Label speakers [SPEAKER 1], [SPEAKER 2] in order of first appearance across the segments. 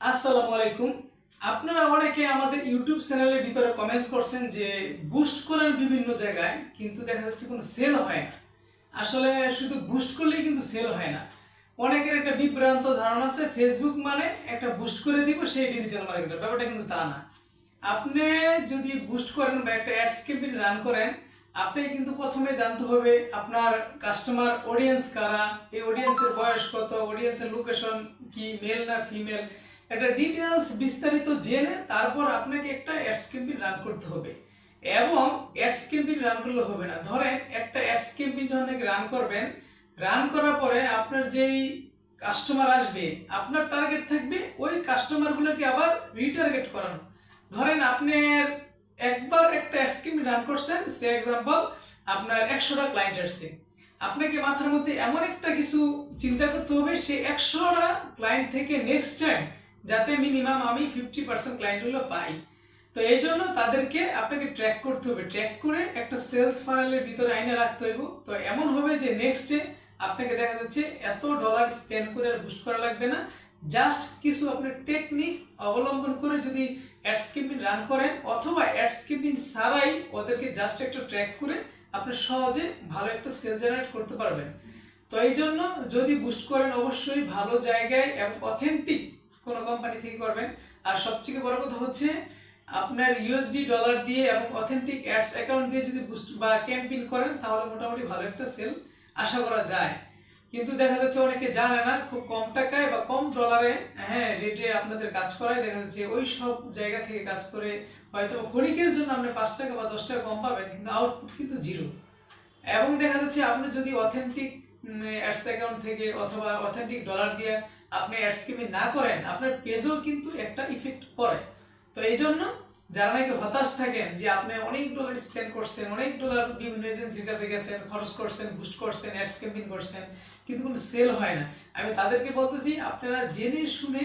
[SPEAKER 1] আসসালামু আলাইকুম। আপনারা অনেকে আমাদের ইউটিউব চ্যানেলের ভিতরে কমেন্টস করছেন যে বুস্ট করেন বিভিন্ন জায়গায় কিন্তু দেখা যাচ্ছে কোনো সেল হয় না। আসলে শুধু বুস্ট করলেই কিন্তু সেল হয় না। অনেকের একটা বিভ্রান্ত ধারণা আছে ফেসবুক মানে একটা বুস্ট করে দিব সেই ডিজিটাল মার্কেটার ব্যাপারটা কিন্তু তা না। আপনি যদি বুস্ট করেন বা একটা অ্যাডস ক্যাম্পেইন রান করেন, আপনি কিন্তু প্রথমে জানতে হবে আপনার কাস্টমার অডিয়েন্স কারা, এই অডিয়েন্সের বয়স কত অডিয়েন্সের লোকেশন কি মেল না ফিমেল একটা ডিটেলস বিস্তারিত জেনে তারপর আপনাকে একটা অ্যাডস ক্যাম্পেইন রান করতে হবে। এবং অ্যাডস ক্যাম্পেইন রান করলে হবে না। ধরেন একটা অ্যাডস ক্যাম্পেইন যখন রান করবেন রান করার পরে আপনার যেই কাস্টমার আসবে, আপনার টার্গেট থাকবে, ওই কাস্টমারগুলোকে আবার রিটার্গেট করানো। ধরেন আপনার একবার একটা স্কিম রান করছেন সে এক্সাম্পল আপনার একশোটা ক্লায়েন্ট আসছে। আপনাকে মাথার মধ্যে এমন একটা কিছু চিন্তা করতে হবে, সে একশোটা ক্লায়েন্ট থেকে নেক্সট টাইম যাতে মিনিমাম আমি ফিফটি পার্সেন্ট ক্লায়েন্টগুলো পাই। তো এই জন্য তাদেরকে আপনাকে ট্র্যাক করতে হবে। ট্র্যাক করে একটা সেলস ফানেলের ভিতরে আইনে রাখতে হইব। তো এমন হবে যে নেক্সটে আপনাকে দেখা যাচ্ছে এত ডলার স্পেন্ড করে আর বুস্ট করা লাগবে না। জাস্ট কিছু আপনি টেকনিক অবলম্বন করে যদি অ্যাডস স্কিপিং রান করেন অথবা অ্যাড স্কিপিং ছাড়াই ওদেরকে জাস্ট একটা ট্র্যাক করে আপনি সহজে ভালো একটা সেল জেনারেট করতে পারবেন। তো এই জন্য যদি বুস্ট করেন অবশ্যই ভালো জায়গায় এবং অথেন্টিক কোনো কোম্পানি থেকে করবেন। আর সবথেকে বড় কথা হচ্ছে, আপনার ইউএসডি ডলার দিয়ে এবং অথেন্টিক অ্যাডস অ্যাকাউন্ট দিয়ে যদি বুস্ট বা ক্যাম্পেইন করেন, তাহলে মোটামুটি ভালো একটা সেল আশা করা যায়। কিন্তু দেখা যাচ্ছে অনেকে জানে না, খুব কম টাকায় বা কম ডলারে হ্যাঁ রেটে আপনাদের কাজ করায়। দেখা যাচ্ছে ওই সব জায়গা থেকে কাজ করে হয়তো ক্ষণিকের জন্য আপনি পাঁচ টাকা বা দশ টাকা কম পাবেন, কিন্তু আউটপুট কিন্তু জিরো এবং দেখা যাচ্ছে আপনি যদি অথেন্টিক অ্যাডস অ্যাকাউন্ট থেকে অথবা অথেন্টিক ডলার দিয়ে আপনি অ্যাডস স্কিমিং না করেন, আপনার পেজও কিন্তু একটা ইফেক্ট পড়ে। তো এই জন্য যারা নাকি হতাশ থাকেন যে আপনি অনেক ডলার স্পেন্ড করছেন, অনেক ডলার বিভিন্ন এজেন্সির কাছে গেছেন, খরচ করছেন বুস্ট করছেন অ্যাডস ক্যাম্পেইন করছেন, কিন্তু কোনো সেল হয় না। আমি তাদেরকে বলতেছি, আপনারা জেনে শুনে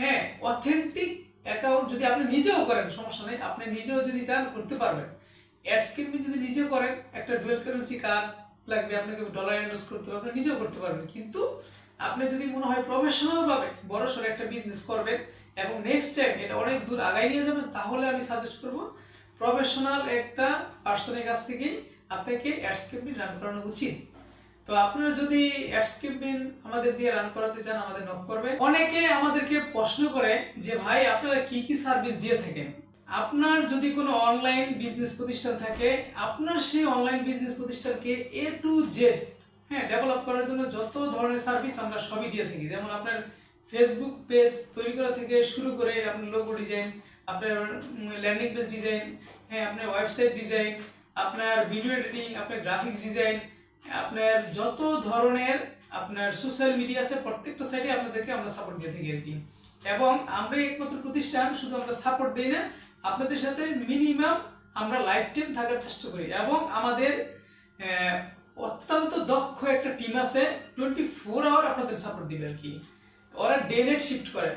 [SPEAKER 1] হ্যাঁ অথেন্টিক অ্যাকাউন্ট যদি আপনি নিজেও করেন, সমস্যা নেই, আপনি নিজেও যদি চান, করতে পারবেন। অ্যাডস ক্যাম্পেইন যদি নিজেও করেন, একটা ডুয়েল কারেন্সি কার্ড লাগবে, আপনাকে ডলার ইনভেস্ট করতে হবে, আপনি নিজেও করতে পারবেন। কিন্তু আপনি যদি মনে হয় প্রফেশনাল ভাবে বড় সড়ো একটা বিজনেস করবেন এবং নেক্সট টাইম এটা অনেক দূর আগাই নিয়ে যাবেন, তাহলে আমি সাজেস্ট করব প্রফেশনাল একটা পার্সনের কাছ থেকেই আপনাকে অ্যাডস ক্যাম্পেইন রান করানো উচিত। তো আপনারা যদি অ্যাডস ক্যাম্পেইন আমাদের দিয়ে রান করাতে চান, আমাদের নক করবে অনেকে আমাদেরকে প্রশ্ন করে যে, ভাই, আপনারা কি কি সার্ভিস দিয়ে থাকেন? আপনার যদি কোনো অনলাইন বিজনেস প্রতিষ্ঠান থাকে, আপনার সেই অনলাইন বিজনেস প্রতিষ্ঠানকে এ টু জেড হ্যাঁ ডেভেলপ করার জন্য যত ধরনের সার্ভিস আমরা সবই দিয়ে থাকি। যেমন আপনার ফেসবুক পেজ তৈরি করা থেকে শুরু করে আপনার লোগো ডিজাইন আপনার ল্যান্ডিং পেজ ডিজাইন হ্যাঁ আপনার ওয়েবসাইট ডিজাইন আপনার ভিডিও এডিটিং আপনার গ্রাফিক্স ডিজাইন আপনার যত ধরনের আপনার সোশ্যাল মিডিয়া আছে, প্রত্যেকটা সাইডে আপনাদেরকে আমরা সাপোর্ট দিয়ে থাকি আর কি। এবং আমরা একমাত্র প্রতিষ্ঠান, শুধু আমরা সাপোর্ট দিই না, আপনাদের সাথে মিনিমাম আমরা লাইফ টাইম থাকার চেষ্টা করি। এবং আমাদের অত্যন্ত দক্ষ একটা টিম আছে টোয়েন্টি ফোর আওয়ার আপনাদের সাপোর্ট দিবে আর কি। ওরা ডে নাইট শিফট করে।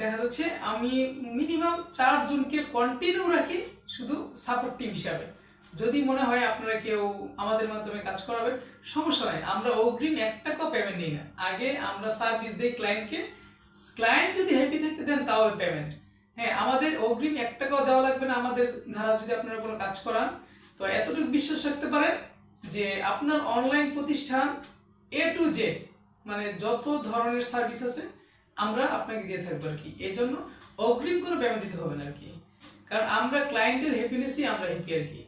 [SPEAKER 1] দেখা যাচ্ছে আমি মিনিমাম চারজনকে কন্টিনিউ রাখি শুধু সাপোর্ট টিম হিসাবে। যদি মনে হয় আপনারা কেউ আমাদের মাধ্যমে কাজ করাবেন, সমস্যা নাই, আমরা অগ্রিম এক টাকাও পেমেন্ট নিই না। আগে আমরা সার্ভিস দিই ক্লায়েন্টকে ক্লায়েন্ট যদি হ্যাপি থাকে দেন তাহলে পেমেন্ট হ্যাঁ আমাদের অগ্রিম এক টাকাও দেওয়া লাগবে না আমাদের, ধারা যদি আপনারা কোনো কাজ করান, তো এতটুকু বিশ্বাস রাখতে পারেন যে আপনার অনলাইন প্রতিষ্ঠান এ টু জে মানে যত ধরনের সার্ভিস আছে, আমরা আপনাকে দিয়ে থাকব আর কি। এই জন্য অগ্রিম কোনো পেমেন্ট দিতে হবে না আর কি। কারণ আমরা ক্লায়েন্টের হ্যাপিনেসই আমরা হ্যাপি আর কি।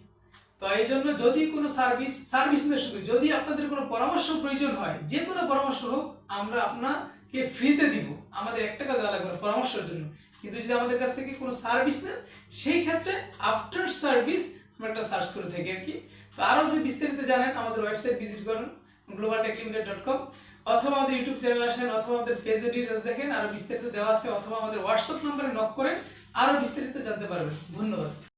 [SPEAKER 1] তো এই জন্য যদি কোনো সার্ভিস সার্ভিস না শুধু, যদি আপনাদের কোনো পরামর্শ প্রয়োজন হয়, যে কোনো পরামর্শ হোক, আমরা আপনাকে ফ্রিতে দিব। আমাদের এক টাকা দেওয়া লাগবে পরামর্শের জন্য। কিন্তু যদি আমাদের কাছ থেকে কোনো সার্ভিস নেন, সেই ক্ষেত্রে আফটার সার্ভিস একটা সার্চ করে থাকি আর কি। তো আরও যদি বিস্তারিত জানেন, আমাদের ওয়েবসাইট ভিজিট করুন global tech limited dot com অথবা আমাদের ইউটিউব চ্যানেল আসেন, অথবা আমাদের পেজে ডিটেলস দেখেন, আরও বিস্তারিত দেওয়া আছে, অথবা আমাদের হোয়াটসঅ্যাপ নম্বরে নক করে আরও বিস্তারিত জানতে পারবেন। ধন্যবাদ।